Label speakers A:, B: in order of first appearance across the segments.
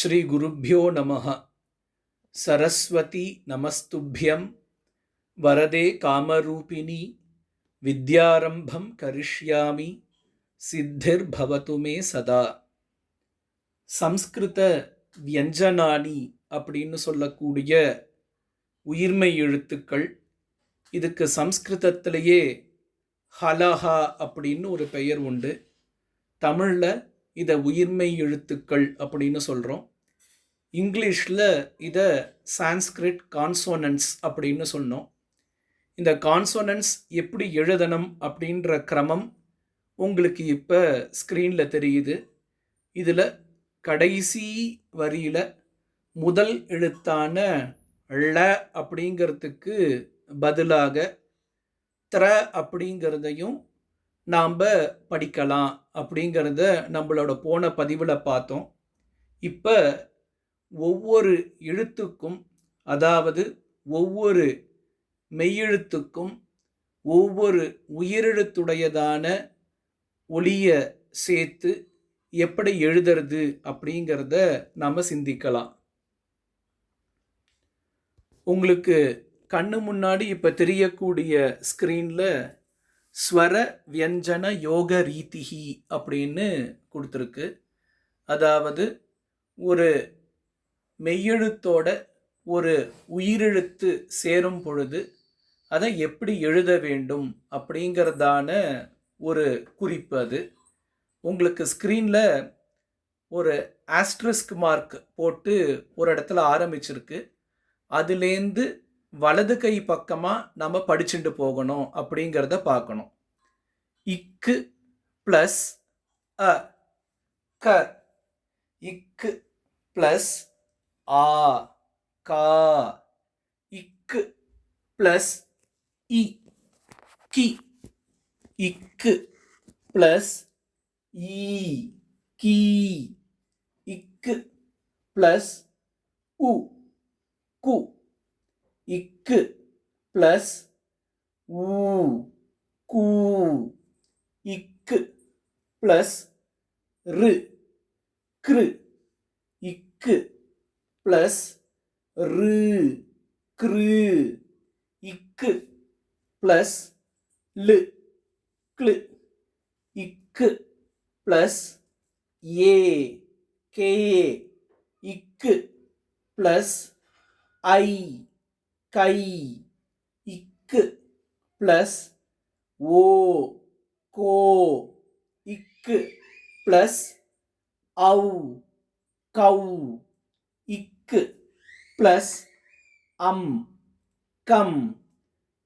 A: ஸ்ரீ ஸ்ரீகுருப்போ நம சரஸ்வதி நமஸ்துபியம். வரதே காமரூபிணி. வித்யாரம்பம் கரிஷ்யாமி. சித்திர் பவத்து சதா. சம்ஸ்கிருத வியஞ்சனானி அப்படின்னு சொல்லக்கூடிய உயிர்மை எழுத்துக்கள். இதுக்கு சம்ஸ்கிருதத்திலேயே ஹலஹா அப்படின்னு ஒரு பெயர் உண்டு. தமிழில் இதை உயிர்மை எழுத்துக்கள் அப்படின்னு சொல்கிறோம் இங்கிலீஷில் இதை சான்ஸ்கிரிட் கான்சோனன்ஸ் அப்படின்னு சொன்னோம். இந்த கான்சோனன்ஸ் எப்படி எழுதணும் அப்படின்ற கிரமம் உங்களுக்கு இப்போ ஸ்க்ரீனில் தெரியுது. இதில் கடைசி வரியில் முதல் எழுத்தான ழ அப்படிங்கிறதுக்கு பதிலாக த்ர அப்படிங்கிறதையும் நாம் படிக்கலாம் அப்படிங்கிறத நம்மளோட போன பதிவில் பார்த்தோம். இப்போ ஒவ்வொரு எழுத்துக்கும் அதாவது ஒவ்வொரு மெய்யெழுத்துக்கும் ஒவ்வொரு உயிரெழுத்துடையதான ஒளியை சேர்த்து எப்படி எழுதுறது அப்படிங்கிறத நாம் சிந்திக்கலாம். உங்களுக்கு கண்ணு முன்னாடி இப்போ தெரியக்கூடிய ஸ்க்ரீனில் ஸ்வர வியஞ்சன யோக ரீதிகி அப்படின்னு கொடுத்துருக்கு. அதாவது ஒரு மெய்யெழுத்தோட ஒரு உயிரெழுத்து சேரும் பொழுது அதை எப்படி எழுத வேண்டும் அப்படிங்கிறதான ஒரு குறிப்பு அது. உங்களுக்கு ஸ்க்ரீனில் ஒரு ஆஸ்ட்ரிஸ்க் மார்க் போட்டு ஒரு இடத்துல ஆரம்பிச்சிருக்கு. அதுலேருந்து வலது கை பக்கமாக நம்ம படிச்சுட்டு போகணும் அப்படிங்கிறத பார்க்கணும். இக்கு ப்ளஸ் அ க இக்கு ப்ளஸ் ஆ கா இக்கு ப்ளஸ் இ கி. இக்கு ப்ளஸ் ஈ கீ. இக்கு ப்ளஸ் உ கு. இக்கு ப்ளஸ் ஊ கூ. இக்கு ப்ளஸ் ரு கிரு. இக்கு ப்ளஸ் ரு கிரு இக்கு ப்ளஸ் லு க்ளு இக்கு ப்ளஸ் ஏ கே இக்கு ப்ளஸ் ஐ கை இக்கு ப்ளஸ் ஓ கோ இக்கு ப்ளஸ் ஔ கௌ இக்கு ப்ளஸ் அம் கம்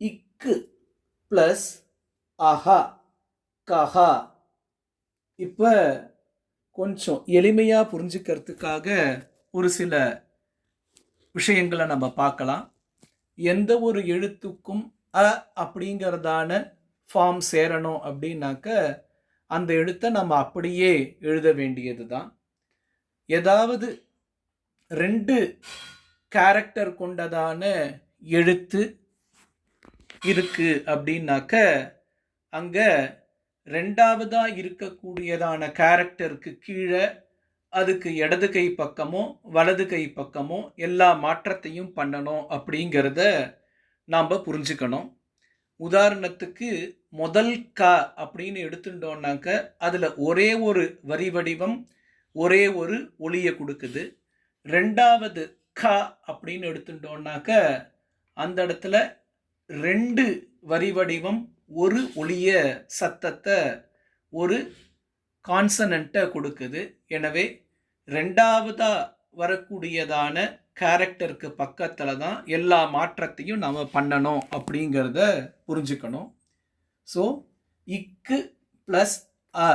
A: இக்கு ப்ளஸ் அஹா கஹா. இப்போ கொஞ்சம் எளிமையாக புரிஞ்சுக்கிறதுக்காக ஒரு சில விஷயங்களை நம்ம பார்க்கலாம். எந்த ஒரு எழுத்துக்கும் அ அப்படிங்கிறதான ஃபார்ம் சேரணும் அப்படின்னாக்க அந்த எழுத்தை நம்ம அப்படியே எழுத வேண்டியது தான் ஏதாவது ரெண்டு கேரக்டர் கொண்டதான எழுத்து இருக்கு அப்படின்னாக்க அங்கே ரெண்டாவதாக இருக்கக்கூடியதான கேரக்டருக்கு கீழே அதுக்கு இடது கை பக்கமோ வலது கை பக்கமோ எல்லா மாற்றத்தையும் பண்ணணும் அப்படிங்கிறத நாம் புரிஞ்சுக்கணும். உதாரணத்துக்கு முதல் க அப்படின்னு எடுத்துட்டோம்னாக்க அதில் ஒரே ஒரு வரி வடிவம் ஒரே ஒரு ஒளியை கொடுக்குது. ரெண்டாவது க அப்படின்னு எடுத்துட்டோம்னாக்க அந்த இடத்துல ரெண்டு வரி வடிவம் ஒரு ஒளிய சத்தத்தை ஒரு கான்சனண்ட்டை கொடுக்குது. எனவே ரெண்டாவதாக வரக்கூடியதான கேரக்டருக்கு பக்கத்தில் தான் எல்லா மாற்றத்தையும் நாம் பண்ணணும் அப்படிங்கிறத புரிஞ்சுக்கணும். ஸோ இக்கு ப்ளஸ் அ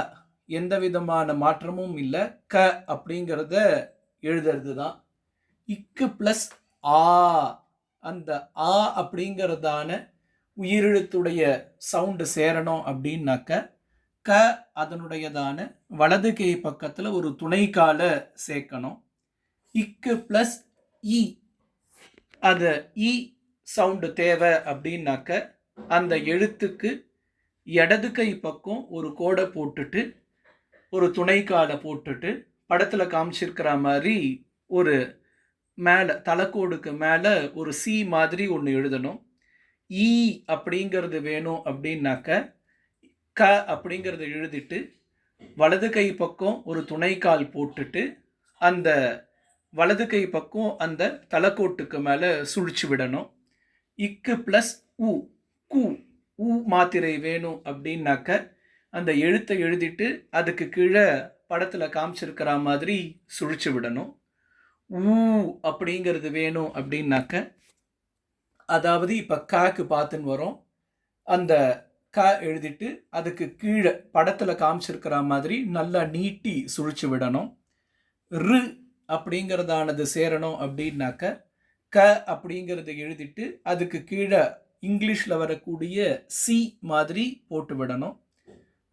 A: எந்த விதமான மாற்றமும் இல்லை. க அப்படிங்கிறத எழுதுறது தான். இக்கு ப்ளஸ் ஆ. அந்த ஆ அப்படிங்கிறதான உயிரெழுத்துடைய சவுண்டு சேரணும் அப்படின்னாக்க க அதனுடையதான வலது கை பக்கத்தில் ஒரு துணை சேர்க்கணும். இக்கு ப்ளஸ் இ. அது இ சவுண்டு தேவை அப்படின்னாக்க அந்த எழுத்துக்கு இடது கை பக்கம் ஒரு கோடை போட்டுட்டு ஒரு துணை காலை போட்டுட்டு படத்தில் காமிச்சிருக்கிற மாதிரி ஒரு மேலே தலைக்கோடுக்கு மேலே ஒரு சி மாதிரி ஒன்று எழுதணும். ஈ அப்படிங்கிறது வேணும் அப்படின்னாக்க க அப்படிங்கிறத எழுதிட்டு வலது கை பக்கம் ஒரு துணைக்கால் போட்டுட்டு அந்த வலது கை பக்கம் அந்த தலைக்கோட்டுக்கு மேலே சுழிச்சு விடணும். இக்கு ப்ளஸ் உ கு உ மாத்திரை வேணும் அப்படின்னாக்க அந்த எழுத்தை எழுதிட்டு அதுக்கு கீழே படத்தில் காமிச்சிருக்கிற மாதிரி சுழிச்சு விடணும். ஊ அப்படிங்கிறது வேணும் அப்படின்னாக்க அதாவது இப்போ காக்கு பார்த்துன்னு வரோம். அந்த க எழுதிட்டு அதுக்கு கீழே படத்தில் காமிச்சிருக்கிற மாதிரி நல்லா நீட்டி சுழிச்சு விடணும். ரு அப்படிங்கிறதானது சேரணும் அப்படின்னாக்க க அப்படிங்கிறத எழுதிட்டு அதுக்கு கீழே இங்கிலீஷில் வரக்கூடிய சி மாதிரி போட்டு விடணும்.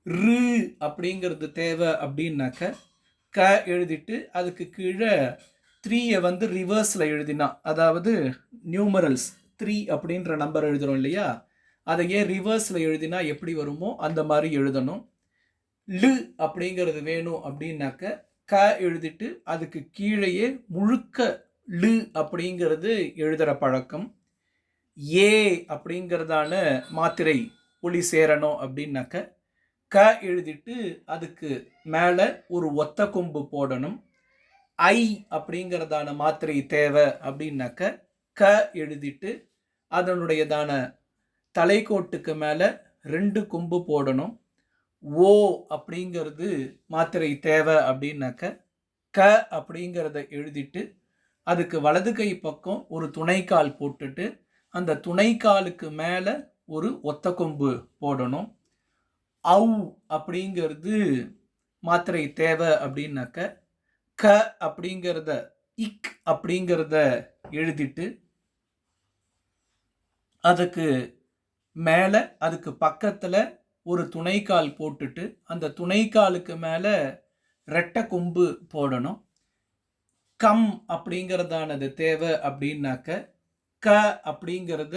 A: ரு அப்படிங்கிறது தேவை அப்படின்னாக்க க எழுதிட்டு அதுக்கு கீழே த்ரீயை வந்து ரிவர்ஸில் எழுதினா அதாவது நியூமரல்ஸ் த்ரீ அப்படின்ற நம்பர் எழுதுகிறோம் இல்லையா? அதை ஏன் ரிவர்ஸில் எழுதினா எப்படி வருமோ அந்த மாதிரி எழுதணும். லு அப்படிங்கிறது வேணும் அப்படின்னாக்க க எழுதிட்டு அதுக்கு கீழேயே முழுக்க லு அப்படிங்கிறது எழுதுகிற பழக்கம். ஏ அப்படிங்கிறதான மாத்திரை ஒளி சேரணும் அப்படின்னாக்க க எழுதிட்டு அதுக்கு மேலே ஒரு ஒத்த கொம்பு போடணும். ஐ அப்படிங்கிறதான மாத்திரை தேவை அப்படின்னாக்க க எழுதிட்டு அதனுடையதான தலைக்கோட்டுக்கு மேலே ரெண்டு கொம்பு போடணும். ஓ அப்படிங்கிறது மாத்திரை தேவை அப்படின்னாக்க க அப்படிங்கிறத எழுதிட்டு அதுக்கு வலது கை பக்கம் ஒரு துணைக்கால் போட்டுட்டு அந்த துணைக்காலுக்கு மேலே ஒரு ஒத்த கொம்பு போடணும். அவு அப்படிங்கிறது மாத்திரை தேவை அப்படின்னாக்க க அப்படிங்கிறத இக் அப்படிங்கிறத எழுதிட்டு அதுக்கு மேலே அதுக்கு பக்கத்தில் ஒரு துணைக்கால் போட்டுட்டு அந்த துணைக்காலுக்கு மேலே ரெட்டை கொம்பு போடணும். கம் அப்படிங்கிறதானது தேவை அப்படின்னாக்க க அப்படிங்கிறத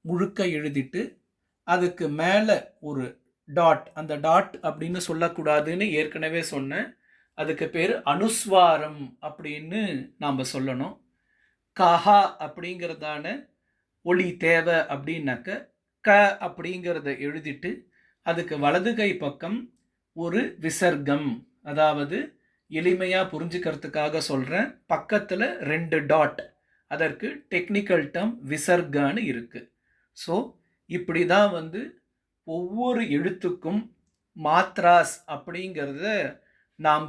A: முழுக்க எழுதிட்டு அதுக்கு மேலே ஒரு டாட் அந்த டாட் அப்படின்னு சொல்லக்கூடாதுன்னு ஏற்கனவே சொன்னேன். அதுக்கு பேர் அனுஸ்வாரம் அப்படின்னு நாம் சொல்லணும். கஹா அப்படிங்கிறதான ஒளி தேவை அப்படின்னாக்க க அப்படிங்கிறத எழுதிட்டு அதுக்கு வலது கை பக்கம் ஒரு விசர்க்கம். அதாவது எளிமையாக புரிஞ்சுக்கிறதுக்காக சொல்கிறேன் பக்கத்தில் ரெண்டு டாட் அதற்கு டெக்னிக்கல் டேர்ம் விசர்கான்னு இருக்குது ஸோ இப்படி தான் வந்து ஒவ்வொரு எழுத்துக்கும் மாத்ராஸ் அப்படிங்கிறத நாம்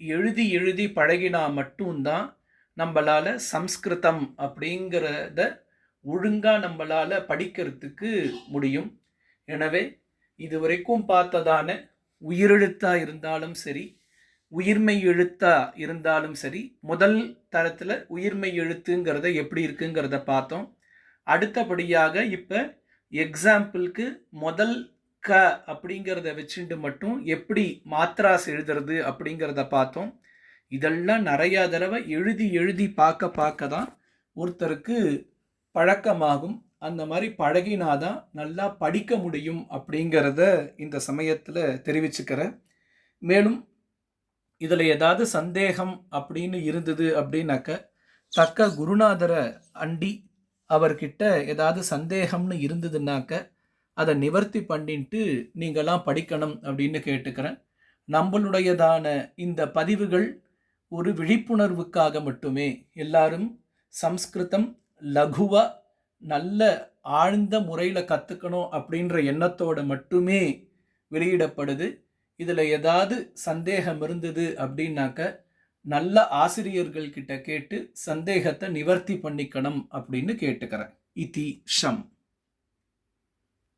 A: எழுதி எழுதி பழகினா மட்டும்தான் நம்மளால் சம்ஸ்கிருதம் அப்படிங்கிறத ஒழுங்காக நம்மளால் படிக்கிறதுக்கு முடியும். எனவே இதுவரைக்கும் பார்த்ததான உயிரெழுத்தாக இருந்தாலும் சரி உயிர்மை எழுத்தாக இருந்தாலும் சரி முதல் தரத்தில் உயிர்மை எழுத்துங்கிறத எப்படி இருக்குங்கிறத பார்த்தோம். அடுத்தபடியாக இப்போ எக்ஸாம்பிளுக்கு முதல் க அப்படிங்கிறத வச்சுட்டு மட்டும் எப்படி மாத்ராஸ் எழுதுறது அப்படிங்கிறத பார்த்தோம். இதெல்லாம் நிறையா தடவை எழுதி எழுதி பார்க்க பார்க்க தான் ஒருத்தருக்கு பழக்கமாகும். அந்த மாதிரி பழகினாதான் நல்லா படிக்க முடியும் அப்படிங்கிறத இந்த சமயத்தில் தெரிவிச்சுக்கிறேன். மேலும் இதில் ஏதாவது சந்தேகம் அப்படின்னு இருந்தது அப்படின்னாக்க தக்க குருநாதரை அண்டி அவர்கிட்ட ஏதாவது சந்தேகம்னு இருந்ததுன்னாக்க அதை நிவர்த்தி பண்ணிட்டு நீங்களாம் படிக்கணும் அப்படின்னு கேட்டுக்கிறேன். நம்மளுடையதான இந்த பதிவுகள் ஒரு விழிப்புணர்வுக்காக மட்டுமே. எல்லாரும் சம்ஸ்கிருதம் லகுவாக நல்ல ஆழ்ந்த முறையில் கற்றுக்கணும் அப்படின்ற எண்ணத்தோடு மட்டுமே வெளியிடப்படுது. இதில் ஏதாவது சந்தேகம் இருந்தது அப்படின்னாக்க நல்ல ஆசிரியர்கள் கிட்ட கேட்டு சந்தேகத்தை நிவர்த்தி பண்ணிக்கணும் அப்படின்னு கேட்டுக்கிறேன். இதி ஷம்.